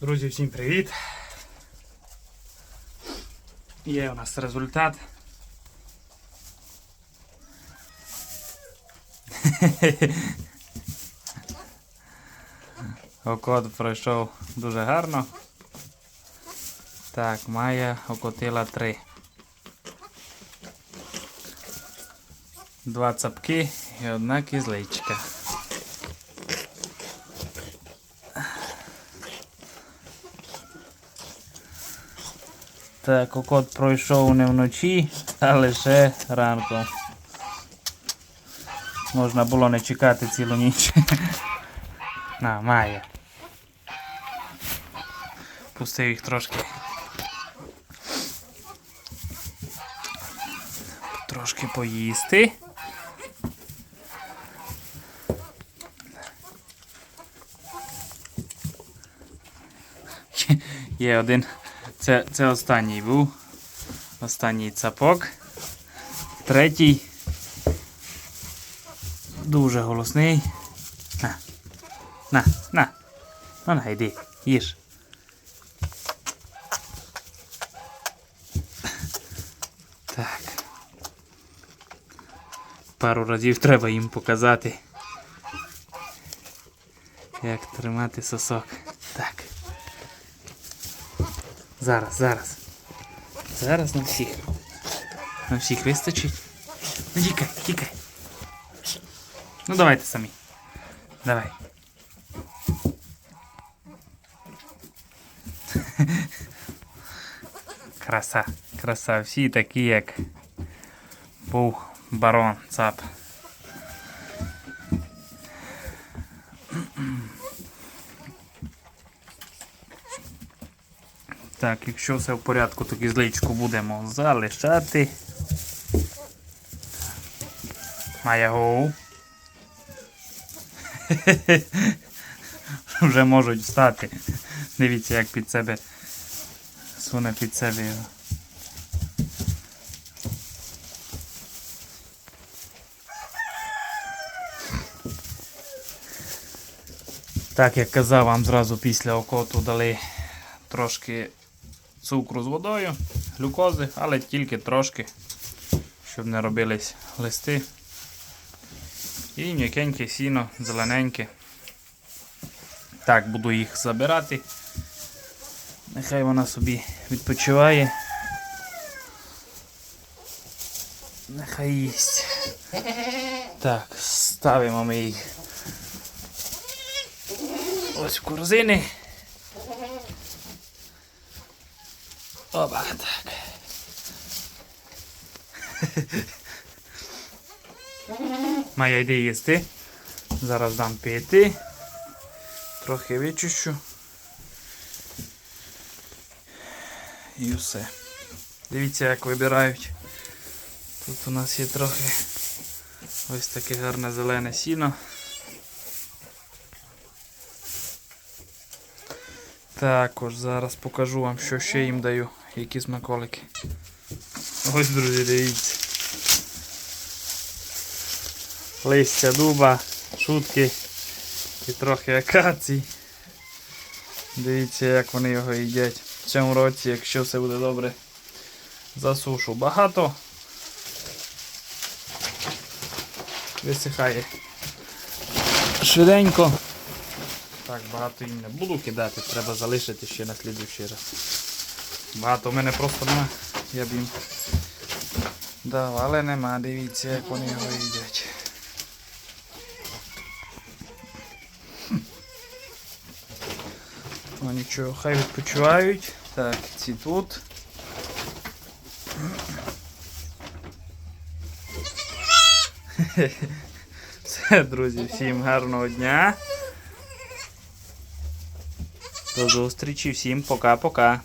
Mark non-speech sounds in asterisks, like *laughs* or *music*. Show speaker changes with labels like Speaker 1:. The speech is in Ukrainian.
Speaker 1: Друзі, всім привіт! Є у нас результат. Окот пройшов дуже гарно. Так, Майя окотила три. Два цапки і одна кізличка. Так, окот пройшов не вночі, а лише ранком. Можна було не чекати цілу ніч. *laughs* На, має. Пустив їх трошки. Трошки поїсти. *laughs* Є один. Це, це останній був. Останній цапок. Третій. Дуже голосний. На. На, на. Ну, на, йди, їж. Так. Пару разів треба їм показати. Як тримати сосок. Так. Зараз, зараз. Зараз на всіх. На всіх вистачить. Ну тікай, тікай. Ну давайте самі. Давай. *laughs* Краса, краса. Всі такі, як був барон цап. Так, якщо все в порядку, то кізличку будемо залишати. Має гоу. *laughs* Вже можуть встати. Дивіться, як під себе суне під себе його. Так, як казав вам зразу після окоту дали трошки цукру з водою, глюкози, але тільки трошки, щоб не робились листи. І м'якеньке сіно, зелененьке. Так, буду їх забирати. Нехай вона собі відпочиває. Нехай їсть. Так, ставимо ми їх ось в корзини. Опа, так. Має йде їсти. Зараз дам пити. Трохи вичищу. І все. Дивіться, як вибирають. Тут у нас є трохи ось таке гарне зелене сіно. Також зараз покажу вам, що ще їм даю, які смаколики. Ось, друзі, дивіться. Листя дуба, шутки і трохи акацій. Дивіться, як вони його їдять. В цьому році, якщо все буде добре, засушу багато. Висихає швиденько. Так, багато їм не буду кидати, треба залишити ще на слідуючий раз. Багато в мене просто нема, я б їм дав, але нема, дивіться, як вони його їдять. Ну нічого, хай відпочивають. Так, ці тут. Все, друзі, всім гарного дня. До зустрічі, всім пока-пока.